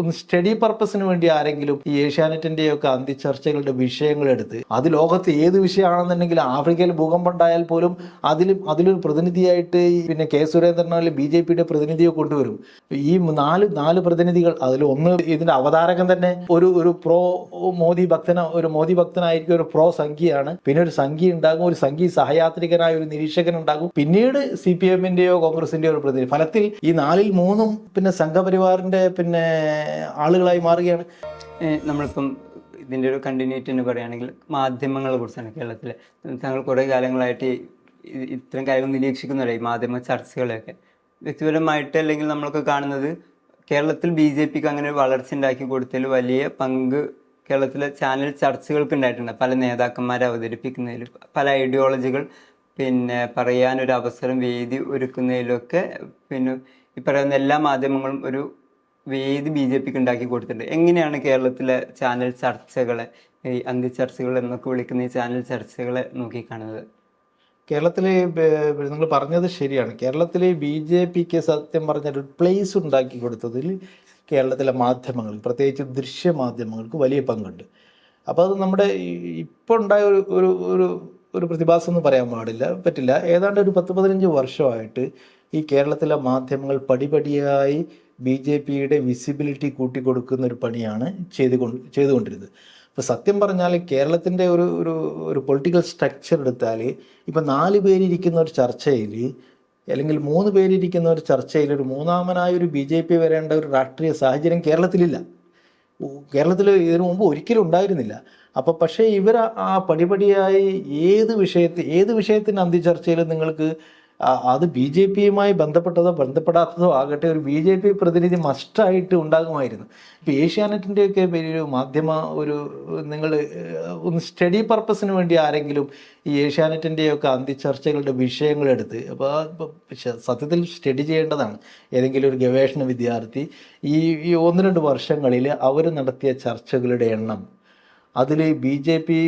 ഒന്ന് സ്റ്റഡി പർപ്പസിന് വേണ്ടി ആരെങ്കിലും ഈ ഏഷ്യാനെറ്റിന്റെയൊക്കെ അന്തിച്ചർച്ചകളുടെ വിഷയങ്ങൾ എടുത്ത് അത് ലോകത്ത് ഏത് വിഷയമാണെന്നുണ്ടെങ്കിൽ ആഫ്രിക്കയിൽ ഭൂകമ്പം ഉണ്ടായാൽ പോലും അതിലും അതിലൊരു പ്രതിനിധിയായിട്ട് പിന്നെ കെ സുരേന്ദ്രൻ ബി ജെ പിയുടെ പ്രതിനിധിയെ കൊണ്ടുവരും. ഈ നാല് നാല് പ്രതിനിധികൾ അതിൽ ഒന്ന് ഇതിന്റെ അവതാരകൻ തന്നെ ഒരു ഒരു പ്രോ മോദി ഭക്തന ഒരു മോദി ഭക്തനായിരിക്കും ഒരു പ്രോ സംഖ്യയാണ് പിന്നെ ഒരു സംഖ്യ ഉണ്ടാകും ഒരു സംഖ്യ സഹയാത്രികനായ ഒരു നിരീക്ഷകൻ ഉണ്ടാകും. പിന്നീട് സി പി എമ്മിന്റെയോ കോൺഗ്രസിന്റെയോ ഒരു പ്രതിനിധി. ഫലത്തിൽ ഈ നാലിൽ മൂന്നും പിന്നെ സംഘപരിവാറിന്റെ പിന്നെ ആളുകളായി മാറുകയാണ്. നമ്മളിപ്പം ഇതിന്റെ ഒരു കണ്ടിന്യൂറ്റി എന്ന് പറയുകയാണെങ്കിൽ മാധ്യമങ്ങളെ കുറിച്ചാണ് കേരളത്തിൽ താങ്കൾ കുറേ കാലങ്ങളായിട്ട് ഇത്തരം കാര്യങ്ങൾ നിരീക്ഷിക്കുന്നുണ്ട്? ഈ മാധ്യമ ചർച്ചകളെയൊക്കെ. വ്യക്തിപരമായിട്ട് അല്ലെങ്കിൽ നമ്മളൊക്കെ കാണുന്നത് കേരളത്തിൽ ബി ജെ പിക്ക് അങ്ങനെ ഒരു വളർച്ച ഉണ്ടാക്കി കൊടുത്തതിൽ വലിയ പങ്ക് കേരളത്തിലെ ചാനൽ ചർച്ചകൾക്ക് ഉണ്ടായിട്ടുണ്ട്. പല നേതാക്കന്മാരെ അവതരിപ്പിക്കുന്നതിൽ പല ഐഡിയോളജികൾ പിന്നെ പറയാനൊരു അവസരം വേദി ഒരുക്കുന്നതിലൊക്കെ പിന്നെ ഈ പറയുന്ന എല്ലാ മാധ്യമങ്ങളും ഒരു വേദി ബി ജെ പിക്ക് ഉണ്ടാക്കി കൊടുത്തിട്ടുണ്ട്. എങ്ങനെയാണ് കേരളത്തിലെ ചാനൽ ചർച്ചകളെ ഈ അന്ത്യചർച്ചകൾ എന്നൊക്കെ വിളിക്കുന്ന ഈ ചാനൽ ചർച്ചകളെ നോക്കിക്കാണുന്നത്? കേരളത്തിലെ നിങ്ങൾ പറഞ്ഞത് ശരിയാണ്. കേരളത്തിലെ ബി ജെ പിക്ക് സത്യം പറഞ്ഞ ഒരു പ്ലേസ് ഉണ്ടാക്കി കൊടുത്തതിൽ കേരളത്തിലെ മാധ്യമങ്ങൾ പ്രത്യേകിച്ച് ദൃശ്യ മാധ്യമങ്ങൾക്ക് വലിയ പങ്കുണ്ട്. അപ്പോൾ അത് നമ്മുടെ ഇപ്പോൾ ഉണ്ടായ ഒരു ഒരു ഒരു ഒരു പ്രതിഭാസം എന്ന് പറയാൻ പാടില്ല പറ്റില്ല. ഏതാണ്ട് ഒരു പത്ത് പതിനഞ്ച് വർഷമായിട്ട് ഈ കേരളത്തിലെ മാധ്യമങ്ങൾ പടിപടിയായി ബി ജെ പിയുടെ വിസിബിലിറ്റി കൂട്ടിക്കൊടുക്കുന്ന ഒരു പണിയാണ് ചെയ്തുകൊണ്ട് ചെയ്തുകൊണ്ടിരുന്നത്. ഇപ്പോൾ സത്യം പറഞ്ഞാൽ കേരളത്തിന്റെ ഒരു ഒരു ഒരു പൊളിറ്റിക്കൽ സ്ട്രക്ചർ എടുത്താൽ ഇപ്പം നാല് പേരിരിക്കുന്ന ഒരു ചർച്ചയിൽ അല്ലെങ്കിൽ മൂന്ന് പേരിരിക്കുന്ന ഒരു ചർച്ചയിൽ ഒരു മൂന്നാമനായ ഒരു ബി ജെ പി വരേണ്ട ഒരു രാഷ്ട്രീയ സാഹചര്യം കേരളത്തിലില്ല. കേരളത്തിൽ ഇതിനു മുമ്പ് ഒരിക്കലും ഉണ്ടായിരുന്നില്ല. അപ്പോൾ പക്ഷേ ഇവർ ആ പടിപടിയായി ഏത് വിഷയത്തിൽ ഏത് വിഷയത്തിന് അന്തിചർച്ചയിൽ നിങ്ങൾക്ക് ആ- അത് ബി ജെ പിയുമായി ബന്ധപ്പെട്ടതോ ബന്ധപ്പെടാത്തതോ ആകട്ടെ ഒരു ബി ജെ പി പ്രതിനിധി മസ്റ്റായിട്ട് ഉണ്ടാകുമായിരുന്നു. ഇപ്പോൾ ഏഷ്യാനെറ്റിന്റെയൊക്കെ ഒരു മാധ്യമ ഒരു നിങ്ങൾ ഒന്ന് സ്റ്റഡി പർപ്പസിന് വേണ്ടി ആരെങ്കിലും ഈ ഏഷ്യാനെറ്റിന്റെയൊക്കെ അന്തിച്ചർച്ചകളുടെ വിഷയങ്ങളെടുത്ത് അപ്പോൾ സത്യത്തിൽ സ്റ്റഡി ചെയ്യേണ്ടതാണ്. ഏതെങ്കിലും ഒരു ഗവേഷണ വിദ്യാർത്ഥി ഈ ഈ ഒന്ന് രണ്ട് വർഷങ്ങളിൽ അവർ നടത്തിയ ചർച്ചകളുടെ എണ്ണം അതിൽ B J P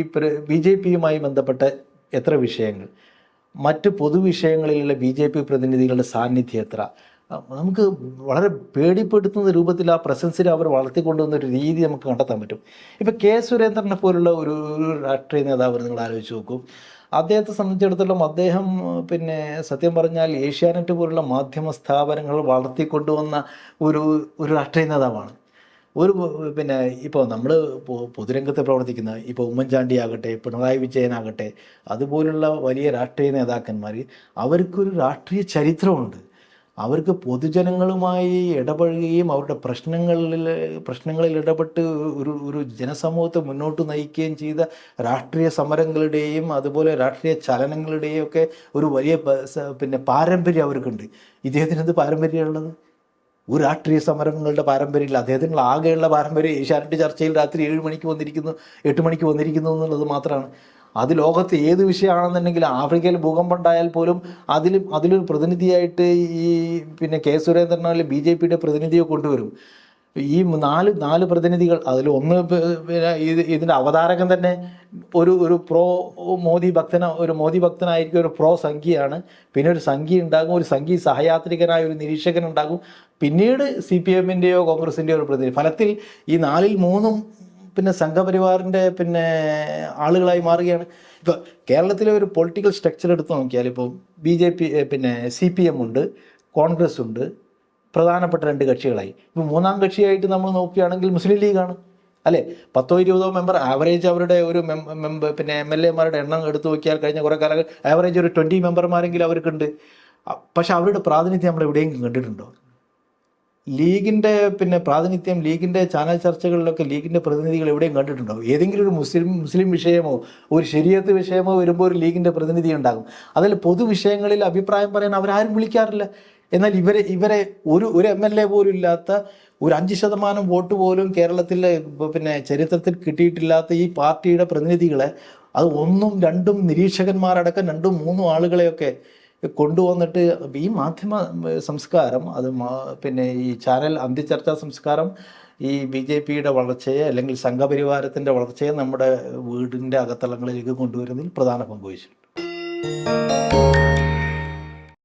B J പിയുമായി ബന്ധപ്പെട്ട എത്ര വിഷയങ്ങൾ? മറ്റ് പൊതുവിഷയങ്ങളിലുള്ള ബി ജെ പി പ്രതിനിധികളുടെ സാന്നിധ്യം എത്ര? നമുക്ക് വളരെ പേടിപ്പെടുത്തുന്ന രൂപത്തിൽ ആ പ്രസൻസിൽ അവർ വളർത്തിക്കൊണ്ടുവന്ന ഒരു രീതി നമുക്ക് കണ്ടെത്താൻ പറ്റും. ഇപ്പം കെ സുരേന്ദ്രനെ പോലുള്ള ഒരു രാഷ്ട്രീയ നേതാവ് നിങ്ങൾ ആലോചിച്ച് നോക്കും. അദ്ദേഹത്തെ സംബന്ധിച്ചിടത്തോളം അദ്ദേഹം പിന്നെ സത്യം പറഞ്ഞാൽ ഏഷ്യാനെറ്റ് പോലുള്ള മാധ്യമ സ്ഥാപനങ്ങൾ വളർത്തിക്കൊണ്ടുവന്ന ഒരു ഒരു രാഷ്ട്രീയ നേതാവാണ്. ഒരു പിന്നെ ഇപ്പോൾ നമ്മൾ പൊതുരംഗത്ത് പ്രവർത്തിക്കുന്ന ഇപ്പോൾ ഉമ്മൻചാണ്ടി ആകട്ടെ പിണറായി വിജയനാകട്ടെ അതുപോലുള്ള വലിയ രാഷ്ട്രീയ നേതാക്കന്മാർ അവർക്കൊരു രാഷ്ട്രീയ ചരിത്രമുണ്ട്. അവർക്ക് പൊതുജനങ്ങളുമായി ഇടപഴകുകയും അവരുടെ പ്രശ്നങ്ങളിൽ പ്രശ്നങ്ങളിൽ ഇടപെട്ട് ഒരു ഒരു ജനസമൂഹത്തെ മുന്നോട്ട് നയിക്കുകയും ചെയ്ത രാഷ്ട്രീയ സമരങ്ങളുടെയും അതുപോലെ രാഷ്ട്രീയ ചലനങ്ങളുടെയും ഒക്കെ ഒരു വലിയ പിന്നെ പാരമ്പര്യം അവർക്കുണ്ട്. ഇദ്ദേഹത്തിന് എന്ത് പാരമ്പര്യമുള്ളത് ഒരു രാഷ്ട്രീയ സമരങ്ങളുടെ പാരമ്പര്യമില്ല. അദ്ദേഹത്തിനുള്ള ആകെയുള്ള പാരമ്പര്യം ഏഷ്യാനെറ്റ് ചർച്ചയിൽ രാത്രി ഏഴ് മണിക്ക് വന്നിരിക്കുന്നു എട്ട് മണിക്ക് വന്നിരിക്കുന്നു എന്നുള്ളത് മാത്രമാണ്. അത് ലോകത്ത് ഏത് വിഷയമാണെന്നുണ്ടെങ്കിൽ ആഫ്രിക്കയിൽ ഭൂകമ്പം ഉണ്ടായാൽ പോലും അതിലും അതിലൊരു പ്രതിനിധിയായിട്ട് ഈ പിന്നെ കെ സുരേന്ദ്രനോ അല്ലെങ്കിൽ ബി ജെ പിയുടെ പ്രതിനിധിയെ കൊണ്ടുവരും. ഈ നാല് നാല് പ്രതിനിധികൾ അതിൽ ഒന്ന് പ- പിന്നെ ഇത് ഇതിന്റെ അവതാരകൻ തന്നെ ഒരു ഒരു പ്രോ മോദി ഭക്തന ഒരു മോദി ഭക്തനായിരിക്കും ഒരു പ്രോ സംഖ്യയാണ് പിന്നെ ഒരു സംഖ്യ ഉണ്ടാകും ഒരു സംഖ്യ സഹയാത്രികനായ ഒരു നിരീക്ഷകൻ ഉണ്ടാകും. പിന്നീട് സി പി എമ്മിന്റെയോ കോൺഗ്രസിന്റെയോ ഒരു പ്രതിനിധി. ഫലത്തിൽ ഈ നാലിൽ മൂന്നും പിന്നെ സംഘപരിവാറിന്റെ പിന്നെ ആളുകളായി മാറുകയാണ്. ഇപ്പോൾ കേരളത്തിലെ ഒരു പൊളിറ്റിക്കൽ സ്ട്രക്ചർ എടുത്ത് നോക്കിയാൽ ഇപ്പോൾ ബി ജെ പി പിന്നെ സി പി എം ഉണ്ട് കോൺഗ്രസ് ഉണ്ട് പ്രധാനപ്പെട്ട രണ്ട് കക്ഷികളായി. ഇപ്പോൾ മൂന്നാം കക്ഷിയായിട്ട് നമ്മൾ നോക്കുകയാണെങ്കിൽ മുസ്ലിം ലീഗാണ്. അല്ലേ? പത്തോ ഇരുപതോ മെമ്പർ ആവറേജ് അവരുടെ ഒരു മെമ്പർ പിന്നെ എം എൽ എമാരുടെ എണ്ണം എടുത്തു നോക്കിയാൽ കഴിഞ്ഞ കുറേ കാലങ്ങൾ ആവറേജ് ഒരു ട്വന്റി മെമ്പർമാരെങ്കിലും അവർക്കുണ്ട്. പക്ഷെ അവരുടെ പ്രാതിനിധ്യം നമ്മൾ എവിടെയെങ്കിലും കണ്ടിട്ടുണ്ടോ? ലീഗിന്റെ പിന്നെ പ്രാതിനിധ്യം ലീഗിന്റെ ചാനൽ ചർച്ചകളിലൊക്കെ ലീഗിന്റെ പ്രതിനിധികൾ എവിടെയും കണ്ടിട്ടുണ്ടോ? ഏതെങ്കിലും ഒരു മുസ്ലിം മുസ്ലിം വിഷയമോ ഒരു ശരിയത്ത് വിഷയമോ വരുമ്പോൾ ഒരു ലീഗിന്റെ പ്രതിനിധി ഉണ്ടാകും. അതിൽ പൊതുവിഷയങ്ങളിൽ അഭിപ്രായം പറയാൻ അവരാരും വിളിക്കാറില്ല. എന്നാൽ ഇവരെ ഇവരെ ഒരു ഒരു എം എൽ എ പോലും ഇല്ലാത്ത ഒരു അഞ്ച് ശതമാനം വോട്ട് പോലും കേരളത്തിലെ പിന്നെ ചരിത്രത്തിൽ കിട്ടിയിട്ടില്ലാത്ത ഈ പാർട്ടിയുടെ പ്രതിനിധികളെ അത് ഒന്നും രണ്ടും നിരീക്ഷകന്മാരടക്കം രണ്ടും മൂന്നും ആളുകളെയൊക്കെ കൊണ്ടുവന്നിട്ട് ഈ മാധ്യമ സംസ്കാരം അത് പിന്നെ ഈ ചാനൽ അന്ത്യചർച്ചാ സംസ്കാരം ഈ ബി ജെ പിയുടെ വളർച്ചയെ അല്ലെങ്കിൽ സംഘപരിവാരത്തിന്റെ വളർച്ചയെ നമ്മുടെ വീടിന്റെ അകത്തളങ്ങളിലേക്ക് കൊണ്ടുവരുന്നതിൽ പ്രധാന പങ്ക് വഹിച്ചിട്ടുണ്ട്.